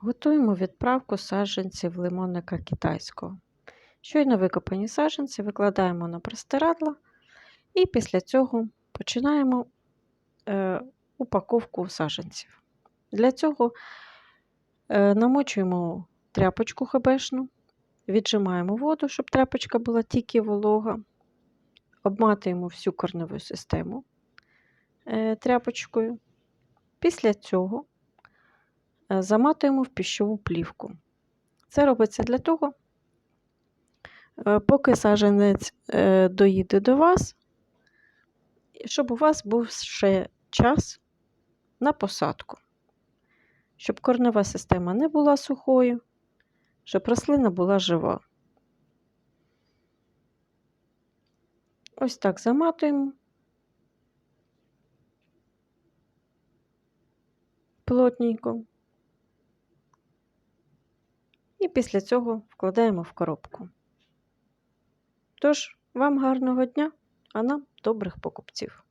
Готуємо відправку саджанців лимонника китайського. Щойно викопані саджанці викладаємо на простирадло і після цього починаємо е, упаковку саджанців. Для цього е, намочуємо тряпочку хабешну, віджимаємо воду, щоб тряпочка була тільки волога, обматуємо всю корневу систему е, тряпочкою. Після цього заматуємо в піщову плівку. Це робиться для того, е, поки саджанець е, доїде до вас, щоб у вас був ще час на посадку, щоб корнева система не була сухою, щоб рослина була жива. Ось так заматуємо. плотненько. І після цього вкладаємо в коробку. Тож, вам гарного дня, а нам добрих покупців.